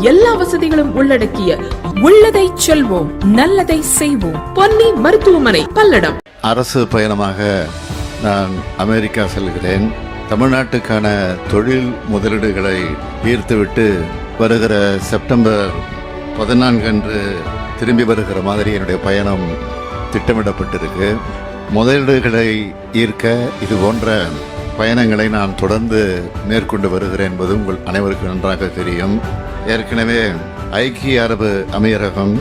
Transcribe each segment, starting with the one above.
எல்லா வசதிகளும் உள்ளடக்கிய உள்ளதை செல்வோம் நல்லதை செய்வோம். பொன்னி மருத்துவமனை பல்லடம். அரசு பயணமாக நான் அமெரிக்கா செல்கிறேன். தமிழ்நாட்டுக்கான தொழில் முதலீடுகளை ஈர்த்துவிட்டு வருகிற செப்டம்பர் பதினான்கு அன்று திரும்பி வருகிற மாதிரி என்னுடைய பயணம் திட்டமிடப்பட்டிருக்கு. முதலீடுகளை ஈர்க்க இது போன்ற பயணங்களை நான் தொடர்ந்து மேற்கொண்டு வருகிறேன் என்பது உங்கள் அனைவருக்கும் நன்றாக தெரியும். ஏற்கனவே ஐக்கிய அரபு அமீரகம்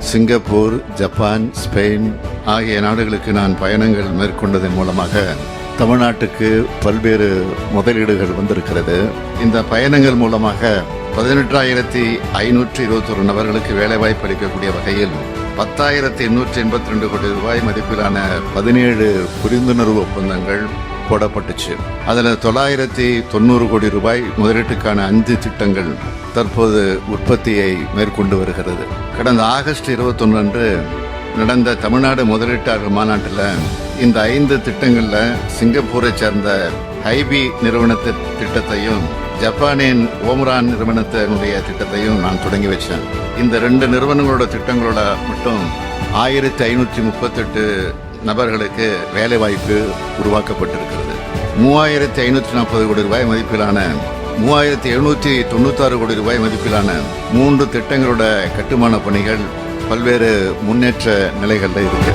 சிங்கப்பூர் ஜப்பான் ஸ்பெயின் ஆகிய நாடுகளுக்கு நான் பயணங்கள் மேற்கொண்டதன் மூலமாக தமிழ்நாட்டுக்கு பல்வேறு முதலீடுகள் வந்திருக்கிறது. இந்த பயணங்கள் மூலமாக பதினெட்டாயிரத்தி ஐநூற்றி இருபத்தொரு நபர்களுக்கு வேலைவாய்ப்பு அளிக்கக்கூடிய வகையில் பத்தாயிரத்தி எண்ணூற்றி எண்பத்தி ரெண்டு கோடி ரூபாய் மதிப்பிலான பதினேழு புரிந்துணர்வு ஒப்பந்தங்கள் போடப்பட்டுச்சு. அதில் தொள்ளாயிரத்தி தொண்ணூறு கோடி ரூபாய் முதலீட்டுக்கான அஞ்சு திட்டங்கள் தற்போது உற்பத்தியை மேற்கொண்டு வருகிறது. கடந்த ஆகஸ்ட் இருபத்தொன்று அன்று நடந்த தமிழ்நாடு முதலீட்டாளர் மாநாட்டில் இந்த ஐந்து திட்டங்களில் சிங்கப்பூரை சேர்ந்த ஹைபி நிறுவனத்து திட்டத்தையும் ஜப்பானின் ஓம்ரான் நிறுவனத்தினுடைய திட்டத்தையும் நான் தொடங்கி வச்சேன். இந்த ரெண்டு நிறுவனங்களோட திட்டங்களோட மட்டும் ஆயிரத்தி ஐநூற்றி முப்பத்தெட்டு நபர்களுக்கு வேலைவாய்ப்பு உருவாக்கப்பட்டிருக்கிறது. மூவாயிரத்தி ஐநூற்றி நாற்பது கோடி ரூபாய் மதிப்பிலான மூவாயிரத்தி எழுநூற்றி தொண்ணூத்தாறு கோடி ரூபாய் மதிப்பிலான மூன்று திட்டங்களோட கட்டுமான பணிகள் பல்வேறு முன்னேற்ற நிலைகளில் இருக்கு.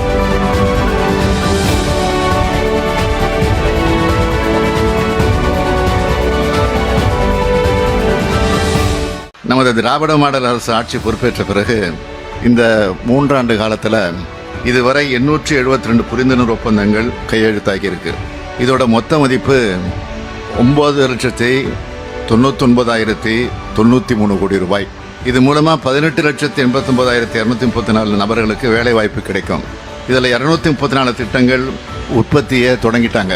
நமது திராவிட மாடல் அரசு ஆட்சி பொறுப்பேற்ற பிறகு இந்த மூன்றாண்டு காலத்தில் இதுவரை எண்ணூற்றி எழுபத்தி ரெண்டு புரிந்துணர்வு ஒப்பந்தங்கள் கையெழுத்தாகி இருக்கு இதோட மொத்த மதிப்பு ஒன்பது லட்சத்தி தொண்ணூத்தொன்பதாயிரத்தி தொண்ணூற்றி மூணு கோடி ரூபாய். இது மூலமாக பதினெட்டு லட்சத்தி எண்பத்தொன்பதாயிரத்தி இரநூத்தி முப்பத்தி நாலு நபர்களுக்கு வேலை வாய்ப்பு கிடைக்கும். இதில் இரநூத்தி முப்பத்தி நாலு திட்டங்கள் உற்பத்தியை தொடங்கிட்டாங்க.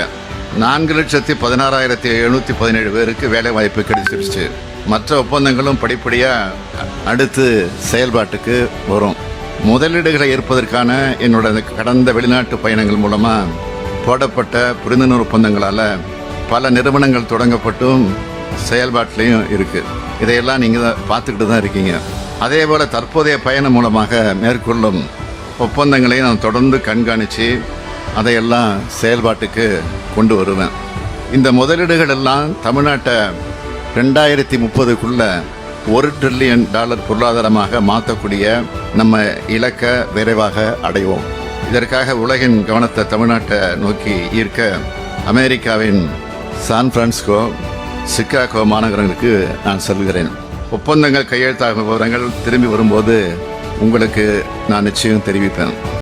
நான்கு லட்சத்தி பதினாறாயிரத்தி எழுநூற்றி பதினேழு பேருக்கு வேலை வாய்ப்பு கிடைச்சிருச்சு. மற்ற ஒப்பந்தங்களும் படிப்படியாக அடுத்து செயல்பாட்டுக்கு வரும். முதலீடுகளை ஏற்பதற்கான என்னோட கடந்த வெளிநாட்டு பயணங்கள் மூலமாக போடப்பட்ட புரிந்துணர்வு ஒப்பந்தங்களால் பல நிறுவனங்கள் தொடங்கப்பட்டும் செயல்பாட்டிலையும் இருக்குது இதையெல்லாம் நீங்கள் தான் பார்த்துக்கிட்டு தான் இருக்கீங்க. அதே போல் தற்போதைய பயணம் மூலமாக மேற்கொள்ளும் ஒப்பந்தங்களை நான் தொடர்ந்து கண்காணித்து அதையெல்லாம் செயல்பாட்டுக்கு கொண்டு வருவேன். இந்த முதலீடுகள் எல்லாம் தமிழ்நாட்டை ரெண்டாயிரத்தி முப்பதுக்குள்ளே ஒரு ட்ரில்லியன் டாலர் பொருளாதாரமாக மாற்றக்கூடிய நம்ம இலக்கை விரைவாக அடைவோம். இதற்காக உலகின் கவனத்தை தமிழ்நாட்டை நோக்கி ஈர்க்க அமெரிக்காவின் சான் பிரான்சிஸ்கோ சிக்காகோ மாநகரங்களுக்கு நான் செல்கிறேன். ஒப்பந்தங்கள் கையெழுத்தாகும் விவரங்கள் திரும்பி வரும்போது உங்களுக்கு நான் நிச்சயம் தெரிவிப்பேன்.